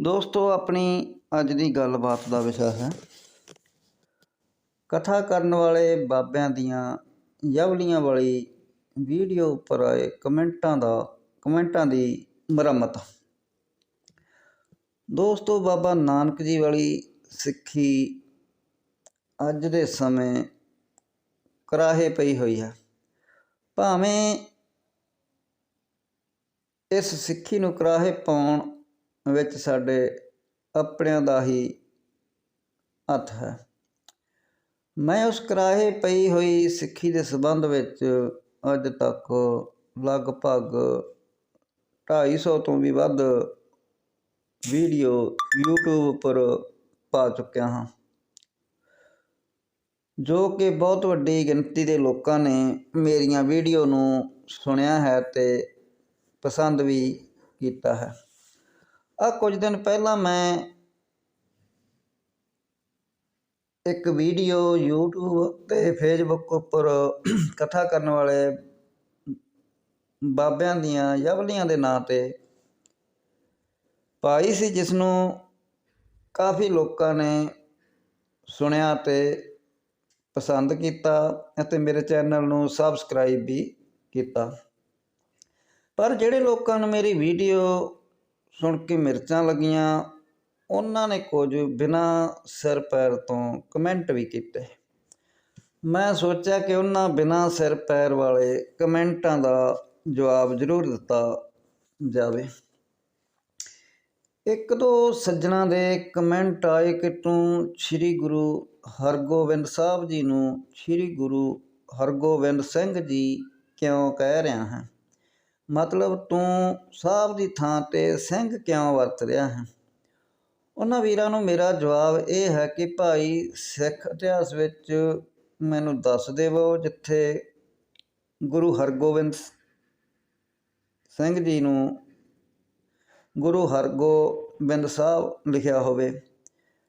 ਦੋਸਤੋ, ਆਪਣੀ ਅੱਜ ਦੀ ਗੱਲਬਾਤ ਦਾ ਵਿਸ਼ਾ ਹੈ ਕਥਾ ਕਰਨ ਵਾਲੇ ਬਾਬਿਆਂ ਦੀਆਂ ਯਵਲੀਆਂ ਵਾਲੀ ਵੀਡੀਓ ਉੱਪਰ ਆਏ ਕਮੈਂਟਾਂ ਦਾ, ਕਮੈਂਟਾਂ ਦੀ ਮੁਰੰਮਤ। ਦੋਸਤੋ, ਬਾਬਾ ਨਾਨਕ ਜੀ ਵਾਲੀ ਸਿੱਖੀ ਅੱਜ ਦੇ ਸਮੇਂ ਕਰਾਹੇ ਪਈ ਹੋਈ ਹੈ। ਭਾਵੇਂ ਇਸ ਸਿੱਖੀ ਨੂੰ ਕਰਾਹੇ ਪਾਉਣ ਵਿੱਚ ਸਾਡੇ ਆਪਣਿਆਂ ਦਾ ਹੀ ਹੱਥ ਹੈ। ਮੈਂ ਉਸ ਕਰਾਹੇ ਪਈ ਹੋਈ ਸਿੱਖੀ ਦੇ ਸੰਬੰਧ ਵਿੱਚ ਅੱਜ ਤੱਕ ਲਗਭਗ 250 ਤੋਂ ਵੀ ਵੱਧ ਵੀਡੀਓ YouTube ਉੱਪਰ ਪਾ ਚੁੱਕਿਆ ਹਾਂ, ਜੋ ਕਿ ਬਹੁਤ ਵੱਡੀ ਗਿਣਤੀ ਦੇ ਲੋਕਾਂ ਨੇ ਮੇਰੀਆਂ ਵੀਡੀਓ ਨੂੰ ਸੁਣਿਆ ਹੈ ਤੇ ਪਸੰਦ ਵੀ ਕੀਤਾ ਹੈ। ਆ ਕੁਝ ਦਿਨ ਪਹਿਲਾਂ ਮੈਂ ਇੱਕ ਵੀਡੀਓ YouTube ਤੇ Facebook ਉੱਪਰ ਕਥਾ ਕਰਨ ਵਾਲੇ ਬਾਬਿਆਂ ਦੀਆਂ, ਯਵਲੀਆਂ ਦੇ ਨਾਂ ਤੇ ਪਾਈ ਸੀ ਜਿਸ ਨੂੰ ਕਾਫੀ ਲੋਕਾਂ ਨੇ ਸੁਣਿਆ ਤੇ ਪਸੰਦ ਕੀਤਾ ਅਤੇ ਮੇਰੇ ਚੈਨਲ ਨੂੰ ਸਬਸਕ੍ਰਾਈਬ ਵੀ ਕੀਤਾ। ਪਰ ਜਿਹੜੇ ਲੋਕਾਂ ਨੂੰ ਮੇਰੀ ਵੀਡੀਓ ਸੁਣ ਕੇ ਮਿਰਚਾਂ ਲੱਗੀਆਂ। ਉਹਨਾਂ ਨੇ ਕੁਝ ਬਿਨਾਂ ਸਿਰ ਪੈਰ ਤੋਂ ਕਮੈਂਟ ਵੀ ਕੀਤੇ। ਮੈਂ ਸੋਚਿਆ ਕਿ ਉਹਨਾਂ ਬਿਨਾਂ ਸਿਰ ਪੈਰ ਵਾਲੇ ਕਮੈਂਟਾਂ ਦਾ ਜਵਾਬ ਜ਼ਰੂਰ ਦਿੱਤਾ ਜਾਵੇ। ਇੱਕ ਦੋ ਸੱਜਣਾ ਦੇ ਕਮੈਂਟ ਆਏ ਕਿ ਤੂੰ ਸ੍ਰੀ ਗੁਰੂ ਹਰਗੋਬਿੰਦ ਸਾਹਿਬ ਜੀ ਨੂੰ ਸ੍ਰੀ ਗੁਰੂ ਹਰਗੋਬਿੰਦ ਸਿੰਘ ਜੀ ਕਿਉਂ ਕਹਿ ਰਿਹਾ ਹੈ। ਮਤਲਬ ਤੂੰ ਸਾਹਿਬ ਦੀ ਥਾਂ ਤੇ ਸਿੰਘ ਕਿਉਂ ਵਰਤ ਰਿਹਾ ਹੈ? ਉਹਨਾਂ ਵੀਰਾਂ ਨੂੰ ਮੇਰਾ ਜਵਾਬ ਇਹ ਹੈ ਕਿ ਭਾਈ, ਸਿੱਖ ਇਤਿਹਾਸ ਵਿੱਚ ਮੈਨੂੰ ਦੱਸ ਦੇਵੋ ਜਿੱਥੇ ਗੁਰੂ ਹਰਗੋਬਿੰਦ ਸਿੰਘ ਜੀ ਨੂੰ ਗੁਰੂ ਹਰਗੋਬਿੰਦ ਸਾਹਿਬ ਲਿਖਿਆ ਹੋਵੇ।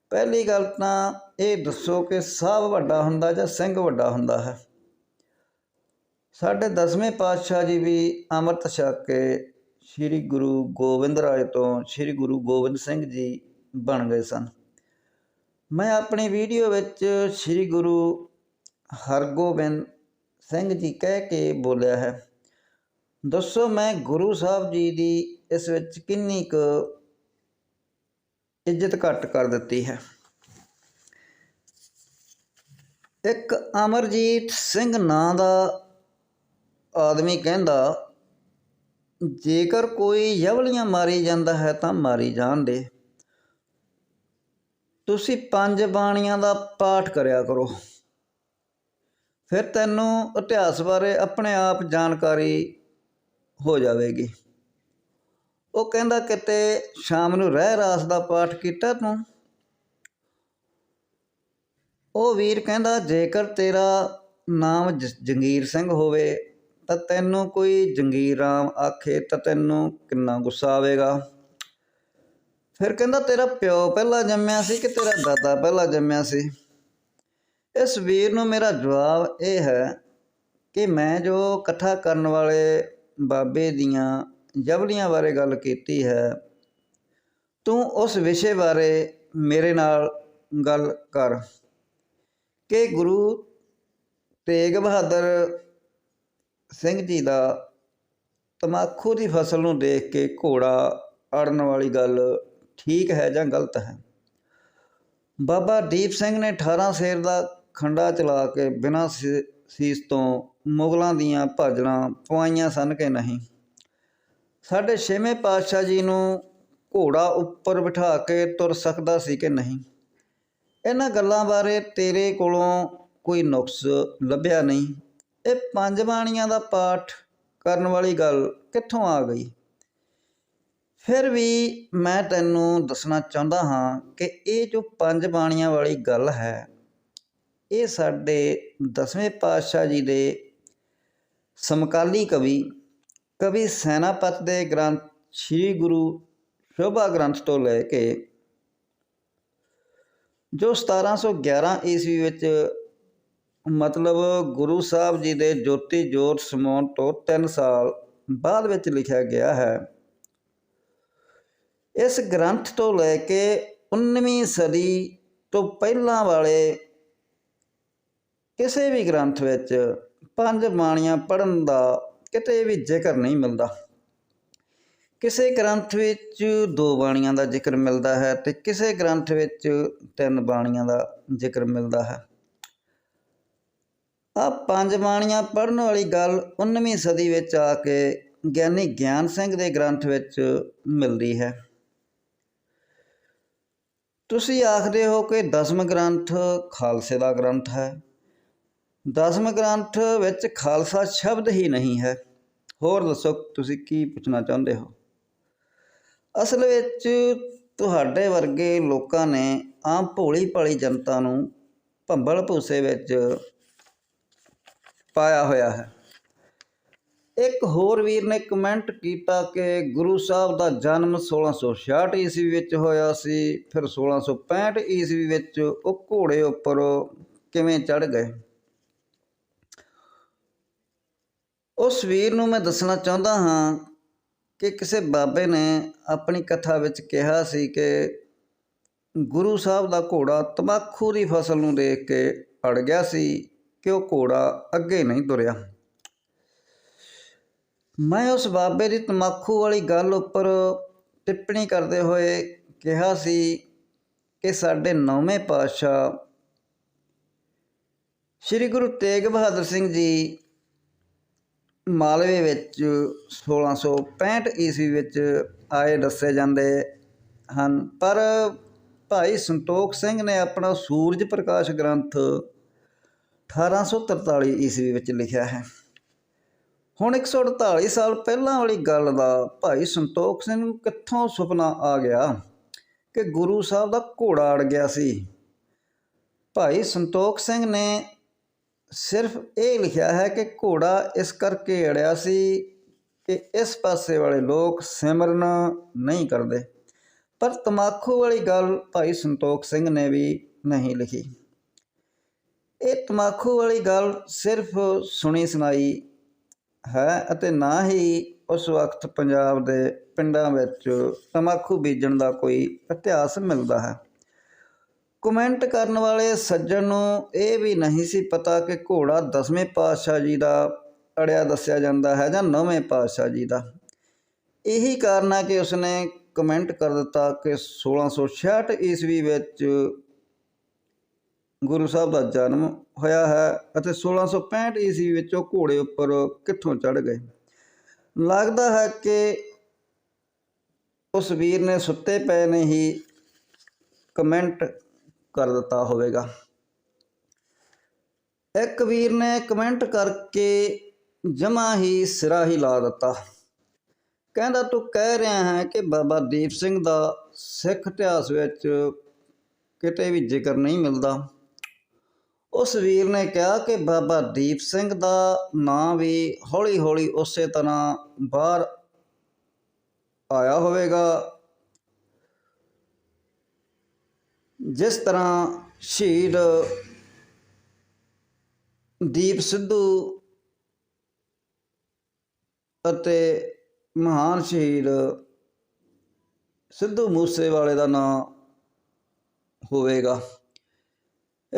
ਪਹਿਲੀ ਗੱਲ ਤਾਂ ਇਹ ਦੱਸੋ ਕਿ ਸਾਹਿਬ ਵੱਡਾ ਹੁੰਦਾ ਜਾਂ ਸਿੰਘ ਵੱਡਾ ਹੁੰਦਾ ਹੈ? ਸਾਡੇ ਦਸਵੇਂ ਪਾਤਸ਼ਾਹ ਜੀ ਵੀ ਅੰਮ੍ਰਿਤ ਛਕ ਕੇ ਸ੍ਰੀ ਗੁਰੂ ਗੋਬਿੰਦ ਰਾਜ ਤੋਂ ਸ੍ਰੀ ਗੁਰੂ ਗੋਬਿੰਦ ਸਿੰਘ ਜੀ ਬਣ ਗਏ ਸਨ। ਮੈਂ ਆਪਣੀ ਵੀਡੀਓ ਵਿੱਚ ਸ੍ਰੀ ਗੁਰੂ ਹਰਗੋਬਿੰਦ ਸਿੰਘ ਜੀ ਕਹਿ ਕੇ ਬੋਲਿਆ ਹੈ, ਦੱਸੋ ਮੈਂ ਗੁਰੂ ਸਾਹਿਬ ਜੀ ਦੀ ਇਸ ਵਿੱਚ ਕਿੰਨੀ ਕੁ ਇੱਜ਼ਤ ਘੱਟ ਕਰ ਦਿੱਤੀ ਹੈ? ਇੱਕ ਅਮਰਜੀਤ ਸਿੰਘ ਨਾਂ ਦਾ ਆਦਮੀ ਕਹਿੰਦਾ, ਜੇਕਰ ਕੋਈ ਯਵਲੀਆਂ ਮਾਰੀ ਜਾਂਦਾ ਹੈ ਤਾਂ ਮਾਰੀ ਜਾਣ ਦੇ। ਤੁਸੀਂ ਪੰਜ ਬਾਣੀਆਂ ਦਾ ਪਾਠ ਕਰਿਆ ਕਰੋ। ਫਿਰ ਤੈਨੂੰ ਇਤਿਹਾਸ ਬਾਰੇ ਆਪਣੇ ਆਪ ਜਾਣਕਾਰੀ ਹੋ ਜਾਵੇਗੀ। ਉਹ ਕਹਿੰਦਾ, ਕਿਤੇ ਸ਼ਾਮ ਨੂੰ ਰਹਿ ਰਾਸ ਦਾ ਪਾਠ ਕੀਤਾ ਤੂੰ? ਉਹ ਵੀਰ ਕਹਿੰਦਾ, ਜੇਕਰ ਤੇਰਾ ਨਾਮ ਜ- ਜੰਗੀਰ ਸਿੰਘ ਹੋਵੇ ਤਾਂ ਤੈਨੂੰ ਕੋਈ ਜੰਗੀਰ ਰਾਮ ਆਖੇ ਤਾਂ ਤੈਨੂੰ ਕਿੰਨਾ ਗੁੱਸਾ ਆਵੇਗਾ। ਫਿਰ ਕਹਿੰਦਾ, ਤੇਰਾ ਪਿਓ ਪਹਿਲਾਂ ਜੰਮਿਆ ਸੀ ਕਿ ਤੇਰਾ ਦਾਦਾ ਪਹਿਲਾਂ ਜੰਮਿਆ ਸੀ? ਇਸ ਵੀਰ ਨੂੰ ਮੇਰਾ ਜਵਾਬ ਇਹ ਹੈ ਕਿ ਮੈਂ ਜੋ ਇਕੱਠਾ ਕਰਨ ਵਾਲੇ ਬਾਬੇ ਦੀਆਂ ਜਬਲੀਆਂ ਬਾਰੇ ਗੱਲ ਕੀਤੀ ਹੈ, ਤੂੰ ਉਸ ਵਿਸ਼ੇ ਬਾਰੇ ਮੇਰੇ ਨਾਲ ਗੱਲ ਕਰ ਕਿ ਗੁਰੂ ਤੇਗ ਬਹਾਦਰ ਸਿੰਘ ਜੀ ਦਾ ਤਮਾਕੂ ਦੀ ਫਸਲ ਨੂੰ ਦੇਖ ਕੇ ਘੋੜਾ ਅੜਨ ਵਾਲੀ ਗੱਲ ਠੀਕ ਹੈ ਜਾਂ ਗਲਤ ਹੈ? ਬਾਬਾ ਦੀਪ ਸਿੰਘ ਨੇ 18 ਸੇਰ ਦਾ ਖੰਡਾ ਚਲਾ ਕੇ ਬਿਨਾਂ ਸੀ- ਸੀਸ ਤੋਂ ਮੁਗਲਾਂ ਦੀਆਂ ਭਾਜੜਾਂ ਪਵਾਈਆਂ ਸਨ ਕਿ ਨਹੀਂ? ਸਾਡੇ ਛੇਵੇਂ ਪਾਤਸ਼ਾਹ ਜੀ ਨੂੰ ਘੋੜਾ ਉੱਪਰ ਬਿਠਾ ਕੇ ਤੁਰ ਸਕਦਾ ਸੀ ਕਿ ਨਹੀਂ? ਇਹਨਾਂ ਗੱਲਾਂ ਬਾਰੇ ਤੇਰੇ ਕੋਲੋਂ ਕੋਈ ਨੁਕਸ ਲੱਭਿਆ ਨਹੀਂ। ਇਹ ਪੰਜ ਬਾਣੀਆਂ ਦਾ ਪਾਠ ਕਰਨ ਵਾਲੀ ਗੱਲ ਕਿੱਥੋਂ ਆ ਗਈ? ਫਿਰ ਵੀ ਮੈਂ ਤੈਨੂੰ ਦੱਸਣਾ ਚਾਹੁੰਦਾ ਹਾਂ ਕਿ ਇਹ ਜੋ ਪੰਜ ਬਾਣੀਆਂ ਵਾਲੀ ਗੱਲ ਹੈ, ਇਹ ਸਾਡੇ ਦਸਵੇਂ ਪਾਤਸ਼ਾਹ ਜੀ ਦੇ ਸਮਕਾਲੀ ਕਵੀ ਕਵੀ ਸੈਨਾਪਤ ਦੇ ਗ੍ਰੰਥ, ਸ੍ਰੀ ਗੁਰੂ ਸ਼ੋਭਾ ਗ੍ਰੰਥ ਤੋਂ ਲੈ ਕੇ ਜੋ 1711 ਈਸਵੀ ਵਿੱਚ ਮਤਲਬ ਗੁਰੂ ਸਾਹਿਬ ਜੀ ਦੇ ਜੋਤੀ ਜੋਤ ਸਮਾਉਣ ਤੋਂ 3 ਸਾਲ ਬਾਅਦ ਵਿੱਚ ਲਿਖਿਆ ਗਿਆ ਹੈ। ਇਸ ਗ੍ਰੰਥ ਤੋਂ ਲੈ ਕੇ 19ਵੀਂ ਸਦੀ ਤੋਂ ਪਹਿਲਾਂ ਵਾਲੇ ਕਿਸੇ ਵੀ ਗ੍ਰੰਥ ਵਿੱਚ ਪੰਜ ਬਾਣੀਆਂ ਪੜ੍ਹਨ ਦਾ ਕਿਤੇ ਵੀ ਜ਼ਿਕਰ ਨਹੀਂ ਮਿਲਦਾ। ਕਿਸੇ ਗ੍ਰੰਥ ਵਿੱਚ ਦੋ ਬਾਣੀਆਂ ਦਾ ਜ਼ਿਕਰ ਮਿਲਦਾ ਹੈ ਤੇ ਕਿਸੇ ਗ੍ਰੰਥ ਵਿੱਚ ਤਿੰਨ ਬਾਣੀਆਂ ਦਾ ਜ਼ਿਕਰ ਮਿਲਦਾ ਹੈ। ਆ ਪੰਜ ਬਾਣੀਆਂ ਪੜ੍ਹਨ ਵਾਲੀ ਗੱਲ 19ਵੀਂ ਸਦੀ ਵਿੱਚ ਆ ਕੇ ਗਿਆਨੀ ਗਿਆਨ ਸਿੰਘ ਦੇ ਗ੍ਰੰਥ ਵਿੱਚ ਮਿਲਦੀ ਹੈ। ਤੁਸੀਂ ਆਖਦੇ ਹੋ ਕਿ ਦਸਮ ਗ੍ਰੰਥ ਖਾਲਸੇ ਦਾ ਗ੍ਰੰਥ ਹੈ। ਦਸਮ ਗ੍ਰੰਥ ਵਿੱਚ ਖਾਲਸਾ ਸ਼ਬਦ ਹੀ ਨਹੀਂ ਹੈ। ਹੋਰ ਦੱਸੋ, ਤੁਸੀਂ ਕੀ ਪੁੱਛਣਾ ਚਾਹੁੰਦੇ ਹੋ? ਅਸਲ ਵਿੱਚ ਤੁਹਾਡੇ ਵਰਗੇ ਲੋਕਾਂ ਨੇ ਆਮ ਭੋਲੀ ਭਾਲੀ ਜਨਤਾ ਨੂੰ ਭੰਬਲ ਭੂਸੇ ਵਿੱਚ ਪਾਇਆ ਹੋਇਆ ਹੈ। ਇੱਕ ਹੋਰ ਵੀਰ ਨੇ ਕਮੈਂਟ ਕੀਤਾ ਕਿ ਗੁਰੂ ਸਾਹਿਬ ਦਾ ਜਨਮ 1666 ਈਸਵੀ ਵਿੱਚ ਹੋਇਆ ਸੀ, ਫਿਰ 1665 ਈਸਵੀ ਵਿੱਚ ਉਹ ਘੋੜੇ ਉੱਪਰ ਕਿਵੇਂ ਚੜ ਗਏ? ਉਸ ਵੀਰ ਨੂੰ ਮੈਂ ਦੱਸਣਾ ਚਾਹੁੰਦਾ ਹਾਂ ਕਿ ਕਿਸੇ ਬਾਬੇ ਨੇ ਆਪਣੀ ਕਥਾ ਵਿੱਚ ਕਿਹਾ ਸੀ ਕਿ ਗੁਰੂ ਸਾਹਿਬ ਦਾ ਘੋੜਾ ਤਮਾਕੂ ਦੀ ਫਸਲ ਨੂੰ ਦੇਖ ਕੇ ਅੜ ਗਿਆ ਸੀ। ਕਿ ਉਹ ਘੋੜਾ ਅੱਗੇ ਨਹੀਂ ਤੁਰਿਆ। ਮੈਂ ਉਸ ਬਾਬੇ ਦੀ ਤਮਾਕੂ ਵਾਲੀ ਗੱਲ ਉੱਪਰ ਟਿੱਪਣੀ ਕਰਦੇ ਹੋਏ ਕਿਹਾ ਸੀ ਕਿ ਸਾਡੇ ਨੌਵੇਂ ਪਾਤਸ਼ਾਹ ਸ੍ਰੀ ਗੁਰੂ ਤੇਗ ਬਹਾਦਰ ਸਿੰਘ ਜੀ ਮਾਲਵੇ ਵਿੱਚ 1665 ਈਸਵੀ ਵਿੱਚ ਆਏ ਦੱਸੇ ਜਾਂਦੇ ਹਨ। ਪਰ ਭਾਈ ਸੰਤੋਖ ਸਿੰਘ ਨੇ ਆਪਣਾ ਸੂਰਜ ਪ੍ਰਕਾਸ਼ ਗ੍ਰੰਥ 1843 ਈਸਵੀ ਵਿੱਚ ਲਿਖਿਆ ਹੈ। ਹੁਣ 148 ਸਾਲ ਪਹਿਲਾਂ ਵਾਲੀ ਗੱਲ ਦਾ ਭਾਈ ਸੰਤੋਖ ਸਿੰਘ ਨੂੰ ਕਿੱਥੋਂ ਸੁਪਨਾ ਆ ਗਿਆ ਕਿ ਗੁਰੂ ਸਾਹਿਬ ਦਾ ਘੋੜਾ ਅੜ ਗਿਆ ਸੀ? ਭਾਈ ਸੰਤੋਖ ਸਿੰਘ ਨੇ ਸਿਰਫ ਇਹ ਲਿਖਿਆ ਹੈ ਕਿ ਘੋੜਾ ਇਸ ਕਰਕੇ ਅੜਿਆ ਸੀ ਕਿ ਇਸ ਪਾਸੇ ਵਾਲੇ ਲੋਕ ਸਿਮਰਨ ਨਹੀਂ ਕਰਦੇ। ਪਰ ਤਮਾਕੂ ਵਾਲੀ ਗੱਲ ਭਾਈ ਸੰਤੋਖ ਸਿੰਘ ਨੇ ਵੀ ਨਹੀਂ ਲਿਖੀ। ਇਹ ਤਮਾਕੂ ਵਾਲੀ ਗੱਲ ਸਿਰਫ ਸੁਣੀ ਸੁਣਾਈ ਹੈ ਅਤੇ ਨਾ ਹੀ ਉਸ ਵਕਤ ਪੰਜਾਬ ਦੇ ਪਿੰਡਾਂ ਵਿੱਚ ਤਮਾਕੂ ਬੀਜਣ ਦਾ ਕੋਈ ਇਤਿਹਾਸ ਮਿਲਦਾ ਹੈ। ਕਮੈਂਟ ਕਰਨ ਵਾਲੇ ਸੱਜਣ ਨੂੰ ਇਹ ਵੀ ਨਹੀਂ ਸੀ ਪਤਾ ਕਿ ਘੋੜਾ ਦਸਵੇਂ ਪਾਤਸ਼ਾਹ ਜੀ ਦਾ ਅੜਿਆ ਦੱਸਿਆ ਜਾਂਦਾ ਹੈ ਜਾਂ ਨੌਵੇਂ ਪਾਤਸ਼ਾਹ ਜੀ ਦਾ। ਇਹੀ ਕਾਰਨ ਹੈ ਕਿ ਉਸਨੇ ਕਮੈਂਟ ਕਰ ਦਿੱਤਾ ਕਿ 1666 ਈਸਵੀ ਵਿੱਚ ਗੁਰੂ ਸਾਹਿਬ ਦਾ ਜਨਮ ਹੋਇਆ ਹੈ ਅਤੇ 1665 ਈਸਵੀ ਵਿੱਚ ਉਹ ਘੋੜੇ ਉੱਪਰ ਕਿੱਥੋਂ ਚੜ ਗਏ? ਲੱਗਦਾ ਹੈ ਕਿ ਉਸ ਵੀਰ ਨੇ ਸੁੱਤੇ ਪਏ ਨੇ ਹੀ ਕਮੈਂਟ ਕਰ ਦਿੱਤਾ ਹੋਵੇਗਾ। ਇੱਕ ਵੀਰ ਨੇ ਕਮੈਂਟ ਕਰਕੇ ਜਮਾ ਹੀ ਸਿਰਾ ਹੀ ਲਾ ਦਿੱਤਾ। ਕਹਿੰਦਾ, ਤੂੰ ਕਹਿ ਰਿਹਾ ਹੈ ਕਿ ਬਾਬਾ ਦੀਪ ਸਿੰਘ ਦਾ ਸਿੱਖ ਇਤਿਹਾਸ ਵਿੱਚ ਕਿਤੇ ਵੀ ਜ਼ਿਕਰ ਨਹੀਂ ਮਿਲਦਾ। ਉਸ ਵੀਰ ਨੇ ਕਿਹਾ ਕਿ ਬਾਬਾ ਦੀਪ ਸਿੰਘ ਦਾ ਨਾਂ ਵੀ ਹੌਲੀ-ਹੌਲੀ ਉਸੇ ਤਰ੍ਹਾਂ ਬਾਹਰ ਆਇਆ ਹੋਵੇਗਾ। ਜਿਸ ਤਰ੍ਹਾਂ ਸ਼ਹੀਦ ਦੀਪ ਸਿੱਧੂ ਅਤੇ ਮਹਾਨ ਸ਼ਹੀਦ ਸਿੱਧੂ ਮੂਸੇਵਾਲੇ ਦਾ ਨਾਂ ਹੋਵੇਗਾ।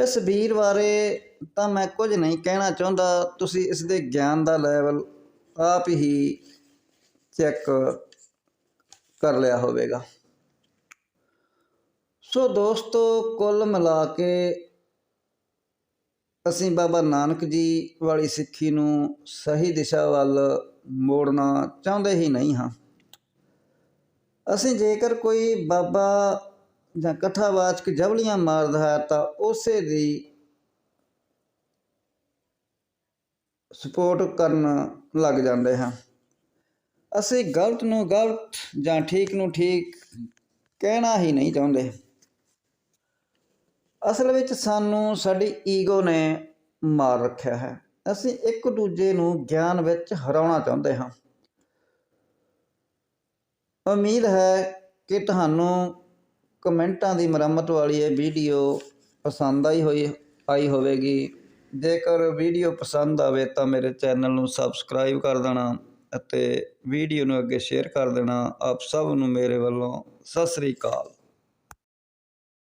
ਇਸ ਵੀਰ ਬਾਰੇ ਤਾਂ ਮੈਂ ਕੁਝ ਨਹੀਂ ਕਹਿਣਾ ਚਾਹੁੰਦਾ। ਤੁਸੀਂ ਇਸ ਦੇ ਗਿਆਨ ਦਾ ਲੈਵਲ ਆਪ ਹੀ ਚੈੱਕ ਕਰ ਲਿਆ ਹੋਵੇਗਾ। ਸੋ ਦੋਸਤੋ, ਕੁੱਲ ਮਿਲਾ ਕੇ ਅਸੀਂ ਬਾਬਾ ਨਾਨਕ ਜੀ ਵਾਲੀ ਸਿੱਖੀ ਨੂੰ ਸਹੀ ਦਿਸ਼ਾ ਵੱਲ ਮੋੜਨਾ ਚਾਹੁੰਦੇ ਹੀ ਨਹੀਂ ਹਾਂ। ਅਸੀਂ ਜੇਕਰ ਕੋਈ ਬਾਬਾ ਜਾਂ ਕਥਾਵਾਚਕ ਜਬਲੀਆਂ ਮਾਰਦਾ ਹੈ ਤਾਂ ਉਸੇ ਦੀ ਸਪੋਰਟ ਕਰਨ ਲੱਗ ਜਾਂਦੇ ਹਾਂ। ਅਸੀਂ ਗਲਤ ਨੂੰ ਗਲਤ ਜਾਂ ਠੀਕ ਨੂੰ ਠੀਕ ਕਹਿਣਾ ਹੀ ਨਹੀਂ ਚਾਹੁੰਦੇ। ਅਸਲ ਵਿੱਚ ਸਾਨੂੰ ਸਾਡੀ ਈਗੋ ਨੇ ਮਾਰ ਰੱਖਿਆ ਹੈ। ਅਸੀਂ ਇੱਕ ਦੂਜੇ ਨੂੰ ਗਿਆਨ ਵਿੱਚ ਹਰਾਉਣਾ ਚਾਹੁੰਦੇ ਹਾਂ। ਉਮੀਦ ਹੈ ਕਿ ਤੁਹਾਨੂੰ ਕਮੈਂਟਾਂ ਦੀ ਮੁਰੰਮਤ ਵਾਲੀ ਇਹ ਵੀਡੀਓ ਪਸੰਦ ਆਈ ਹੋਈ, ਆਈ ਹੋਵੇਗੀ। ਜੇਕਰ ਵੀਡੀਓ ਪਸੰਦ ਆਵੇ ਤਾਂ ਮੇਰੇ ਚੈਨਲ ਨੂੰ ਸਬਸਕ੍ਰਾਈਬ ਕਰ ਦੇਣਾ ਅਤੇ ਵੀਡੀਓ ਨੂੰ ਅੱਗੇ ਸ਼ੇਅਰ ਕਰ ਦੇਣਾ। ਆਪ ਸਭ ਨੂੰ ਮੇਰੇ ਵੱਲੋਂ ਸਤਿ ਸ੍ਰੀ ਅਕਾਲ।